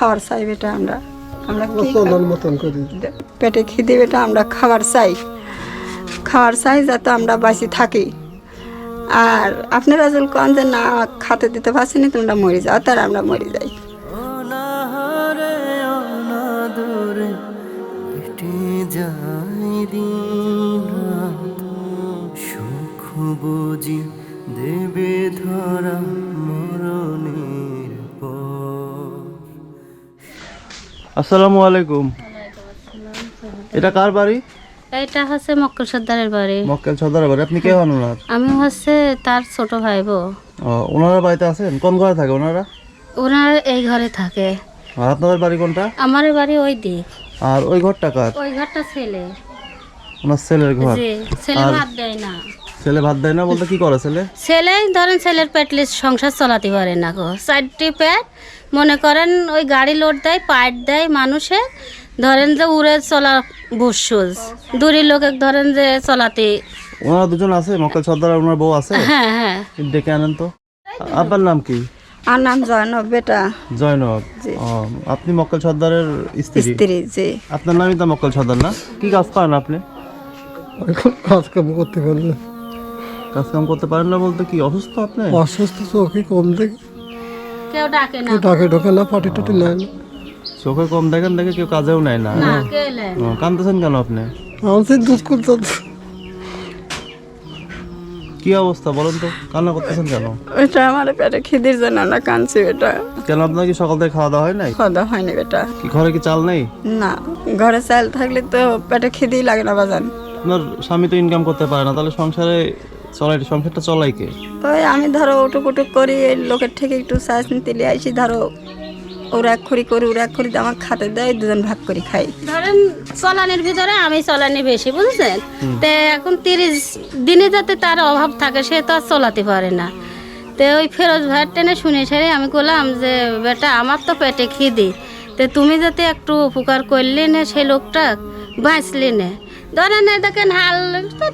খাবার চাই বেটা আমরা। আমরা মতন করি। পেটে খিদে বেটা আমরা খাবার চাই। খাবার চাই যাতে আমরা বাঁচি থাকি। আর আপনারা যদি কন যে না খাতে দিতে পারছি না তোমরা মরে যাও তার আমরা মরে যাই। বুঝি দেবে ধরা। আসসালামু আলাইকুম। এটা কার বাড়ি? এটা হচ্ছে মক্কল সর্দারের বাড়ি। মক্কেল সর্দার বাড়ি। আপনি কে হন ওনার? আমি হচ্ছে তার ছোট ভাই বউ ওনারা বাড়িতে আছেন? কোন ঘরে থাকে ওনারা? ওনার এই ঘরে থাকে। আর আপনাদের বাড়ি কোনটা? আমার বাড়ি ওই দিক। আর ওই ঘরটা কার? ওই ঘরটা ছেলে। ওনার ছেলের ঘর। ছেলে ভাত দেয় না। ছেলে ভাত দেয় না বলতে কি করে ছেলে? ছেলে ধরেন ছেলের পেটলে সংসার চালাতে পারে না গো। চারটি পেট মনে করেন ওই গাড়ি লোড দেয় পাইট দেয় মানুষে ধরেন যে উড়ে চলা বুসুজ দূরের লোকে ধরেন যে চলাতে ওনারা দুজন আছে মক্কেল সর্দার ওনার বউ আছে? হ্যাঁ হ্যাঁ। ডেকে আনেন তো। আপনার নাম কি? আর নাম জয়নব বেটা। জয়নব। আপনি মক্কেল সর্দারের স্ত্রী? স্ত্রী যে আপনার নামই তো মক্কেল সর্দার না? কি কাজ করেন আপনি? কাজ কাম করতে পারি না কাজ কাম করতে পারেন না বলতে কি অসুস্থ আপনি? অসুস্থ চোখে কম দেখে। কেউ ডাকে না। কেউ ডাকে ঢোকে না পাটি টাটি নেয় না। চোখে কম দেখেন দেখে কেউ কাজেও নেয় না। না কে ও, কাঁদতেছেন কেন আপনি? সেই দুধ করতে কি অবস্থা বলেন তো কান্না করতেছেন কেন? ওইটা আমার পেটে খিদির জন্য না কাঁদছি বেটা কেন আপনার কি সকাল থেকে খাওয়া দাওয়া হয় নাই? খাওয়া দাওয়া হয়নি বেটা কি ঘরে কি চাল নেই? না ঘরে চাল থাকলে তো পেটে খিদেই লাগে না বাজান। আপনার স্বামী তো ইনকাম করতে পারে না তাহলে সংসারে চলাই সংসারটা চলাই কে? ওই আমি ধরো উটুক উটুক করি এই লোকের থেকে একটু সাজ নিতে লিয়ে আসি ধরো ওরা এক খড়ি করি ওরা এক খড়ি আমার খাতে দেয় দুজন ভাগ করে খাই। ধরেন চলানির ভিতরে আমি চলানি বেশি বুঝছেন? তে এখন তিরিশ দিনে যাতে তার অভাব থাকে সে তো আর চলাতে পারে না। তে ওই ফেরোজ ভাইয়ের টেনে শুনে সেরে আমি বললাম যে বেটা আমার তো পেটে খিদি। তে তুমি যাতে একটু উপকার করলে না সেই লোকটা বাঁচলি না। ধরেন এই দেখেন হাল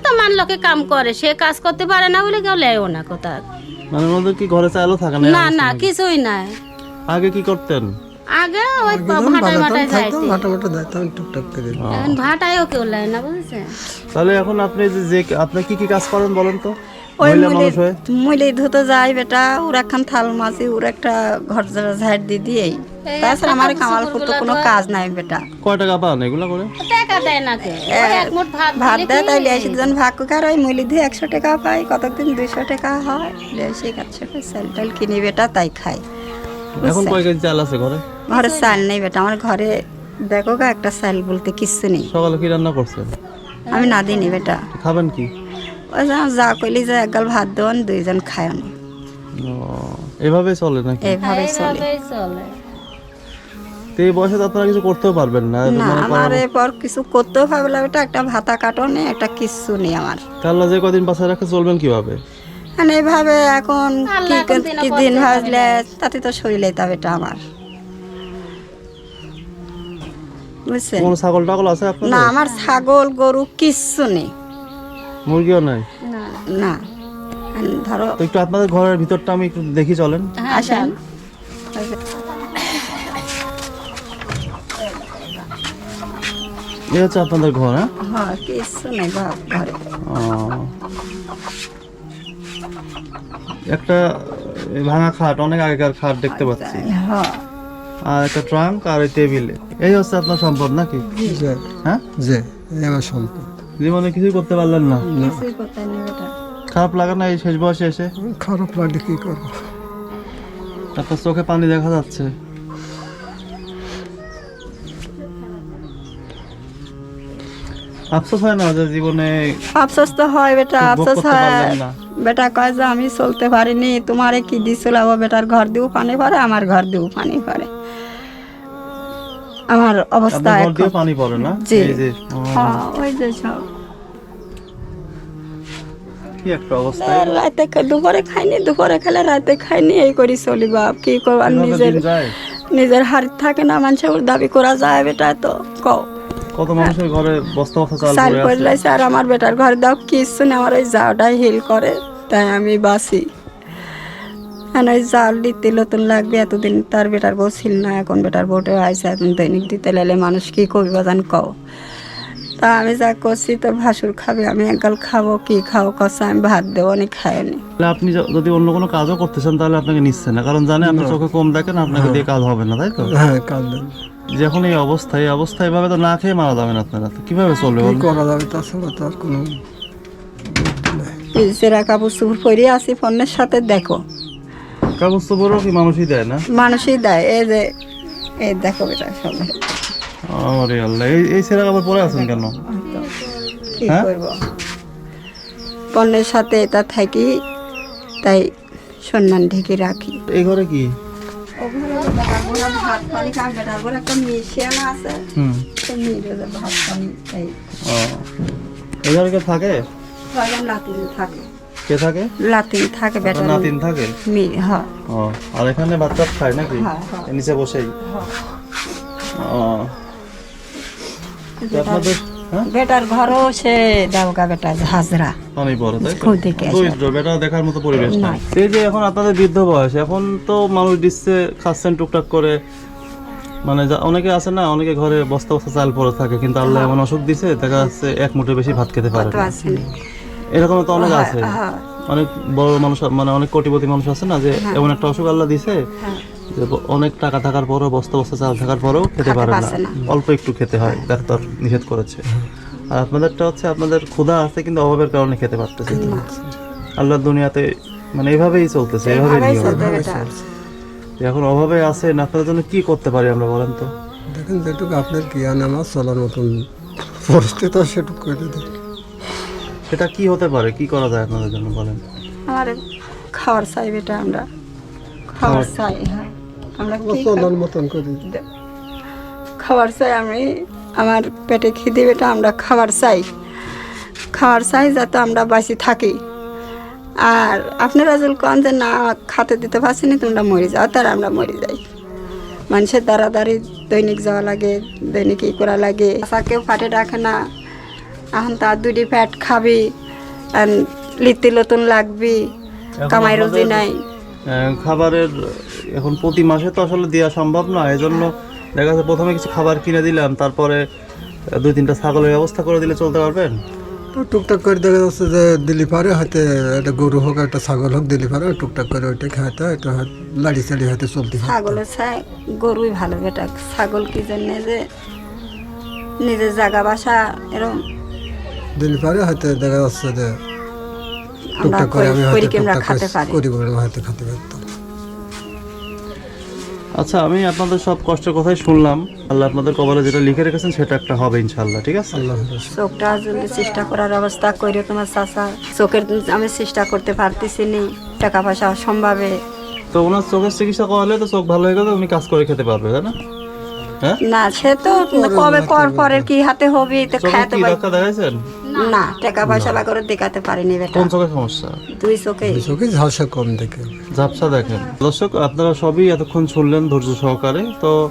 তো মান লোকে কাম করে সে কাজ করতে পারে না বলে কেউ লেও না কোথাও মানে কি ঘরে চালও থাকে না না না কিছুই নাই আগে কি করতেন? আগে ওই ভাটায় ভাটায় যাইতে। মাটা মাটা যাইতাম টুকটাক করে। এখন ভাটায়ও কেউ লেয় না বুঝছেন? তাহলে এখন আপনি যে যে আপনি কি কি কাজ করেন বলেন তো? ওই মহিলা মুলে মানুষ হয়ে? মুলে ধুতে যায় বেটা ওরা খান থাল মাছি ওরা একটা ঘর ঝাড় ঝাড় দিয়ে দিয়েই। তাছাড়া আমার কামাল করতে কোনো কাজ নাই বেটা। কয় টাকা পান এগুলো করে? টাকা দেয় না কে এক মুঠ ভাত ভাত দেয় তাই লিয়ে দুজন ভাগ করে আর ওই মুলি দিয়ে একশো টাকা পাই কতদিন দুইশো টাকা হয় লিয়ে এসে একশো টাকা চাল টাল কিনি বেটা তাই খাই। এখন কয় কেজি চাল আছে ঘরে? ঘরে চাল নেই বেটা আমার ঘরে দেখো গা একটা চাল বলতে কিচ্ছু নেই। সকালে কি রান্না করছেন আমি না দিনি বেটা। খাবেন কি? ওই যা যা কইলি যে এক গাল ভাত দেওয়ান দুইজন খায় না ও, এভাবে চলে নাকি? এইভাবে চলে। এইভাবেই চলে। তো এই বয়সে তো আপনারা কিছু করতেও পারবেন না না আমার এরপর কিছু করতেও পারবে না বেটা একটা ভাতা কাটো নেই একটা কিচ্ছু নেই আমার। কাল্লা যে কদিন বাসায় রাখে চলবেন কীভাবে? মানে এইভাবে এখন কি কি দিন ভাজলে তাতে তো শরীরে তা বেটা আমার। বুঝছেন? কোন ছাগল টাগল আছে না আমার ছাগল গরু কিচ্ছু নেই। মুরগিও নাই? না। ধরো তো একটু আপনাদের ঘরের ভিতরটা আমি একটু দেখি চলেন। আসেন। এই হচ্ছে আপনাদের ঘর হ্যাঁ? হ্যাঁ কিচ্ছু নেই ঘরে। একটা ভাঙা খাট অনেক আগেকার খাট দেখতে পাচ্ছি। হ্যাঁ। আর একটা ট্রাঙ্ক আর এই টেবিলে। এই হচ্ছে আপনার সম্পদ নাকি? যে হ্যাঁ? যে আমার সম্পদ। জীবনে কিছুই করতে পারলেন না। খারাপ লাগে না এই শেষ বয়সে এসে? খারাপ লাগলে কি করব? আপনার চোখে পানি দেখা যাচ্ছে। আফসোস হয় না যে জীবনে আফসোস তো হয় বেটা আফসোস হয়। বেটা কয় যে আমি চলতে পারিনি তোমারে কি দিছিল বেটার ঘর দিও পানি পড়ে আমার ঘর দিও পানি পড়ে। আমার অবস্থা ঘর দিয়ে পানি পড়ে না? জি। হ্যাঁ ওই যে সব। কি একটা অবস্থা। রাতে দুপুরে খাইনি দুপুরে খেলে রাতে খাইনি এই করি চলি বাপ। কি নিজের নিজের হাড় থাকে না মানুষের দাবি করা যায় বেটা তো কও। কত মানুষের ঘরে বস্তা বস্তা চাল পড়ে আর আমার বেটার ঘর দাও কিছু না আমার ওই যাওটাই হিল করে তাই আমি বাসি আর ওই জাল দিতে নতুন লাগবে এতদিন তার বেটার বউ ছিল না এখন বেটার বউটা আইসে এখন দৈনিক দিতে লাইলে মানুষ কি করবি বাজান কও। তা আমি যা করছি তোর ভাসুর খাবে আমি একগাল খাব কি খাব কষা আমি ভাত দেবো অনেক তাহলে আপনি য- যদি অন্য কোনো কাজও করতেছেন তাহলে আপনাকে নিচ্ছেন না কারণ জানে আপনি চোখে কম দেখেন আপনাকে দিয়ে কাজ হবে না তাই তো? হ্যাঁ কাজ দেন। যখন এই অবস্থা এই অবস্থা এভাবে তো না খেয়ে মারা যাবেন আপনারা। তো কীভাবে চলবে কি করা যাবে তাছাড়া তো আর কোনো এই সেরা কাপড় চুপড় পরে আসি ফোনের সাথে দেখো। কাগজ তো বড় কি মানুষই দেয় না? মানুষই দেয় এই যে এই দেখো বেটা সব আরে আল্লাহ এই এই ছেঁড়া কাপড় পরে আছেন কেন? কি হ্যাঁ? করব? পণ্যের সাথে এটা থাকি তাই সম্মান ঢেকে রাখি। এই ঘরে কি? ভাত পানি খাবে বেটার একটা মিশিয়ানা আছে হুম। ভাত পানি এই ও এই কে থাকে? ছয়জন থাকে? কে থাকে লাতিন থাকে? বেটার নাতিন থাকে মেয়ে হ্যাঁ ও আর এখানে বাচ্চা খায় নাকি? হ্যাঁ, হ্যাঁ। নিচে বসেই। ও। আপনাদের হ্যাঁ বেটার ঘরও সে দেবগা বেটা হাজরা। বড় তাই। দরিদ্র বেটা দেখার মতো পরিবেশ নাই। এই যে এখন আপনাদের বৃদ্ধ বয়স এখন তো মানুষ দিচ্ছে খাচ্ছেন টুকটাক করে। মানে যা- অনেকে আছে না অনেকে ঘরে বস্তা বস্তা চাল পরে থাকে কিন্তু আল্লাহ এমন অসুখ দিছে দেখা যাচ্ছে এক মুঠো বেশি ভাত খেতে পারে। আছে? এরকম তো অনেক আছে। হ্যাঁ। অনেক বড় মানুষ মানে অনেক কোটিপতি মানুষ আছে না যে এমন একটা অসুখ আল্লাহ দিছে। হ্যাঁ। অনেক টাকা থাকার পরও বস্তা বস্তা চাল থাকার পরেও খেতে পারে না। অল্প একটু খেতে হয় ডাক্তার নিষেধ করেছে। আর আপনাদেরটা হচ্ছে আপনাদের ক্ষুধা আছে কিন্তু অভাবের কারণে খেতে পারতেছে আল্লাহ দুনিয়াতে মানে চলতেছে এভাবেই নিয়ম। চলতে বেটা এখন অভাবে আছেন আপনাদের জন্য কি করতে পারি আমরা বলেন তো? দেখেন যেটুকু আপনার জ্ঞান আমার চলার মতন পরিস্থিতি সেটুকু করে দিন সেটা কি হতে পারে? কি করা যায় আপনাদের জন্য বলেন? আমার খাওয়ার চাই বেটা আমরা। খাওয়ার চাই হ্যাঁ। আমরা মতন করে। খাবার চাই আমি আমার পেটে খিদে বেটা আমরা খাবার চাই। খাবার চাই যাতে আমরা বাঁচি থাকি। আর আপনারা যদি কন যে না খাতে দিতে পারছি না তোমরা মরে যাও তার আমরা মরে যাই। মানুষের দাঁড়াদাঁড়ি দৈনিক যাওয়া লাগে দৈনিক ই করা লাগে। আশা কেউ ফাটে রাখে না। এখন তার দুটি প্যাট খাবি আর লিত্তি নতুন লাগবি কামাই রুজি নাই। খাবারের এখন প্রতি মাসে তো আসলে দেওয়া সম্ভব না এজন্য দেখা যাচ্ছে প্রথমে কিছু খাবার কিনে দিলাম তারপরে দুই তিনটা ছাগলের ব্যবস্থা করে দিলে চলতে পারবেন? তো টুকটাক করে দেখা যাচ্ছে যে দিলি পারে হয়তো একটা গরু হোক একটা ছাগল হোক দিলি পারে টুকটাক করে ওইটা খাইতে এটা লাড়ি চাড়ি হয়তো চলতে ছাগলের ছাই গরুই ভালো বেটা ছাগল কি জন্য যে নিজের জায়গা বাসা এরকম দিলি পারে হয়তো দেখা যাচ্ছে যে আমরা করে আমরা পারি। খেতে পারতাম। আচ্ছা আমি আপনাদের সব কষ্টের কথাই শুনলাম। আল্লাহ আপনাদের কপালে যেটা লিখে রেখেছেন সেটা একটা হবে ইনশাল্লাহ ঠিক আছে? আল্লাহ। চোখটা যদি চেষ্টা করার অবস্থা করে তোমার চাষা চোখের আমি চেষ্টা করতে পারতেছি নি টাকা পয়সা অসম্ভবে তো ওনার চোখের চিকিৎসা করালে তো চোখ ভালো হয়ে গেলে উনি কাজ করে খেতে পারবে তাই না? হ্যাঁ? না সে তো কবে কর পরের কি হাতে হবে তো চোখে খাইতে কি পারি ডাক্তার দেখাইছেন? না। টাকা পয়সা বা করে দেখাতে পারিনি বেটা। কোন চোখের সমস্যা? দুই চোখে চোখে ঝালসা কম দেখে। ঝাপসা দেখেন। দর্শক আপনারা সবই এতক্ষণ শুনলেন ধৈর্য সহকারে। তো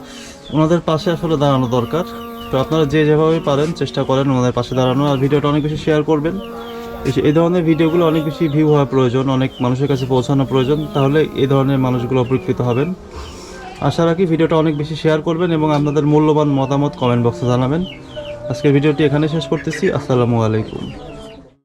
ওনাদের পাশে আসলে দাঁড়ানো দরকার। তো আপনারা যে যেভাবে পারেন চেষ্টা করেন ওনাদের পাশে দাঁড়ানো। আর ভিডিওটা অনেক বেশি শেয়ার করবেন। এই- এই ধরনের ভিডিওগুলো অনেক বেশি ভিউ হওয়া প্রয়োজন অনেক মানুষের কাছে পৌঁছানো প্রয়োজন। তাহলে এই ধরনের মানুষগুলো উপকৃত হবেন। আশা রাখি ভিডিওটা অনেক বেশি শেয়ার করবেন এবং আপনাদের মূল্যবান মতামত কমেন্ট বক্সে জানাবেন। আজকের ভিডিওটি এখানে শেষ করতেছি। আসসালামু আলাইকুম।